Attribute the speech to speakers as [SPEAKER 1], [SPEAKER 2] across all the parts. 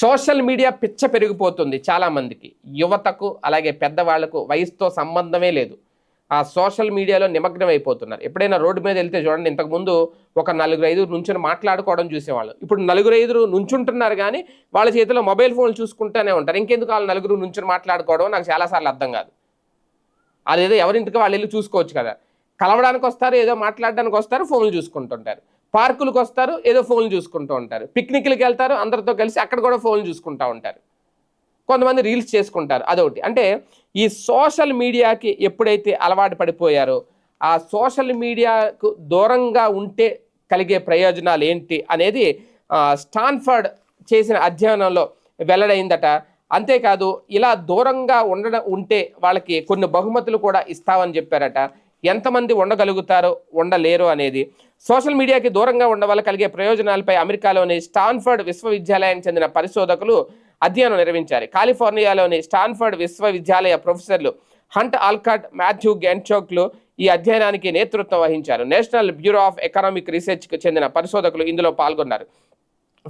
[SPEAKER 1] Social media పిచ్చ పెరిగిపోతుంది చాలామందికి. యువతకు అలాగే పెద్దవాళ్ళకు వయసుతో సంబంధమే లేదు. ఆ సోషల్ మీడియాలో నిమగ్నం అయిపోతున్నారు. ఎప్పుడైనా రోడ్డు మీద వెళ్తే చూడండి ఇంతకుముందు ఒక నలుగురు ఐదుగురు నుంచుని మాట్లాడుకోవడం చూసేవాళ్ళు. ఇప్పుడు నలుగురు ఐదుగురు నుంచుంటున్నారు కానీ వాళ్ళ చేతిలో మొబైల్ ఫోన్ చూసుకుంటూనే ఉంటారు. ఇంకెందుకు వాళ్ళు నలుగురు నుంచుని మాట్లాడుకోవడం నాకు చాలాసార్లు అర్థం కాదు. అదేదో ఎవరింటికి వాళ్ళు వెళ్ళి చూసుకోవచ్చు కదా. కలవడానికి వస్తారు ఏదో మాట్లాడడానికి వస్తారు ఫోన్లు చూసుకుంటుంటారు. పార్కులకు వస్తారు ఏదో ఫోన్లు చూసుకుంటూ ఉంటారు. పిక్నిక్లకు వెళ్తారు అందరితో కలిసి అక్కడ కూడా ఫోన్లు చూసుకుంటూ ఉంటారు. కొంతమంది రీల్స్ చేసుకుంటారు అదొకటి. అంటే ఈ సోషల్ మీడియాకి ఎప్పుడైతే అలవాటు పడిపోయారో ఆ సోషల్ మీడియాకు దూరంగా ఉంటే కలిగే ప్రయోజనాలు ఏంటి అనేది స్టాన్ఫర్డ్ చేసిన అధ్యయనంలో వెల్లడైందట. అంతేకాదు ఇలా దూరంగా ఉండడం ఉంటే వాళ్ళకి కొన్ని బహుమతులు కూడా ఇస్తామని చెప్పారట. ఎంతమంది ఉండగలుగుతారో ఉండలేరు అనేది. సోషల్ మీడియాకి దూరంగా ఉండడం వల్ల కలిగే ప్రయోజనాలపై అమెరికాలోని స్టాన్ఫర్డ్ విశ్వవిద్యాలయానికి చెందిన పరిశోధకులు అధ్యయనం నిర్వహించారు. కాలిఫోర్నియాలోని స్టాన్ఫర్డ్ విశ్వవిద్యాలయ ప్రొఫెసర్లు హంట్ ఆల్కాట్ మాథ్యూ గెన్చోక్లు ఈ అధ్యయనానికి నేతృత్వం వహించారు. నేషనల్ బ్యూరో ఆఫ్ ఎకనామిక్ రీసెర్చ్కి చెందిన పరిశోధకులు ఇందులో పాల్గొన్నారు.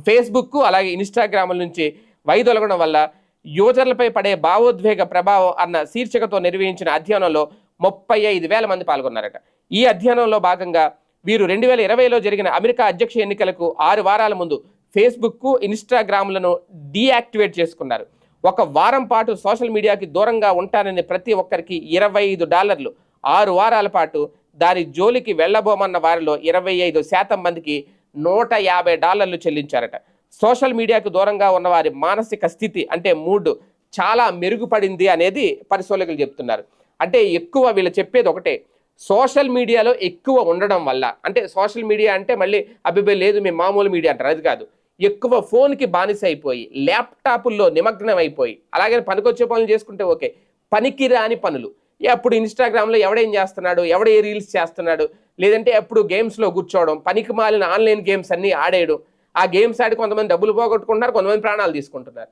[SPEAKER 1] ఫేస్బుక్ అలాగే ఇన్స్టాగ్రాముల నుంచి వైదొలగడం వల్ల యూజర్లపై పడే భావోద్వేగ ప్రభావం అన్న శీర్షికతో నిర్వహించిన అధ్యయనంలో ముప్పై ఐదు వేల మంది పాల్గొన్నారట. ఈ అధ్యయనంలో భాగంగా వీరు రెండు వేల ఇరవైలో జరిగిన అమెరికా అధ్యక్ష ఎన్నికలకు ఆరు వారాల ముందు ఫేస్బుక్కు ఇన్స్టాగ్రామ్లను డీయాక్టివేట్ చేసుకున్నారు. ఒక వారం పాటు సోషల్ మీడియాకి దూరంగా ఉంటానని ప్రతి ఒక్కరికి ఇరవై ఐదు డాలర్లు ఆరు వారాల పాటు దాని జోలికి వెళ్ళబోమన్న వారిలో ఇరవై ఐదు శాతం మందికి నూట యాభై డాలర్లు చెల్లించారట. సోషల్ మీడియాకు దూరంగా ఉన్న వారి మానసిక స్థితి అంటే మూడ్ చాలా మెరుగుపడింది అనేది పరిశోధకులు చెప్తున్నారు. అంటే ఎక్కువ వీళ్ళు చెప్పేది ఒకటే సోషల్ మీడియాలో ఎక్కువ ఉండడం వల్ల అంటే సోషల్ మీడియా అంటే మళ్ళీ అభిప్రాయం లేదు మేము మామూలు మీడియా అంటారు అది కాదు. ఎక్కువ ఫోన్కి బానిస అయిపోయి ల్యాప్టాపుల్లో నిమగ్నం అయిపోయి అలాగే పనికొచ్చే పనులు చేసుకుంటే ఓకే పనికి రాని పనులు ఎప్పుడు ఇన్స్టాగ్రామ్లో ఎవడేం చేస్తున్నాడు ఎవడ ఏ రీల్స్ చేస్తున్నాడు లేదంటే ఎప్పుడు గేమ్స్లో కూర్చోవడం పనికి మాలిన ఆన్లైన్ గేమ్స్ అన్నీ ఆడేయడం ఆ గేమ్స్ ఆడి కొంతమంది డబ్బులు పోగొట్టుకుంటున్నారు కొంతమంది ప్రాణాలు తీసుకుంటున్నారు.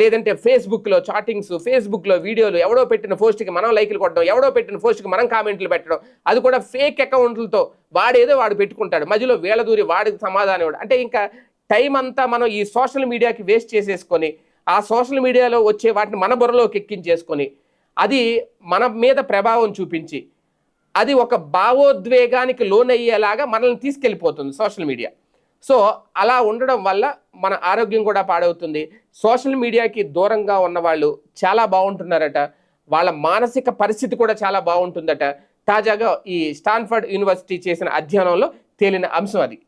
[SPEAKER 1] లేదంటే ఫేస్బుక్లో చాటింగ్స్ ఫేస్బుక్లో వీడియోలు ఎవడో పెట్టిన పోస్ట్కి మనం లైక్లు కొట్టడం ఎవడో పెట్టిన పోస్ట్కి మనం కామెంట్లు పెట్టడం అది కూడా ఫేక్ అకౌంట్లతో వాడేదో వాడు పెట్టుకుంటాడు. మధ్యలో వేల దూరి వాడికి సమాధానం ఇవ్వడం. అంటే ఇంకా టైం అంతా మనం ఈ సోషల్ మీడియాకి వేస్ట్ చేసేసుకొని ఆ సోషల్ మీడియాలో వచ్చే వాటిని మన బుర్రలోకి ఎక్కించేసుకొని అది మన మీద ప్రభావం చూపించి అది ఒక భావోద్వేగానికి లోనయ్యేలాగా మనల్ని తీసుకెళ్ళిపోతుంది సోషల్ మీడియా సో అలా ఉండడం వల్ల మన ఆరోగ్యం కూడా పాడవుతుంది. సోషల్ మీడియాకి దూరంగా ఉన్న వాళ్ళు చాలా బాగుంటున్నారట. వాళ్ళ మానసిక పరిస్థితి కూడా చాలా బాగుంటుందట. తాజాగా ఈ స్టాన్ఫర్డ్ యూనివర్సిటీ చేసిన అధ్యయనంలో తేలిన అంశం అది.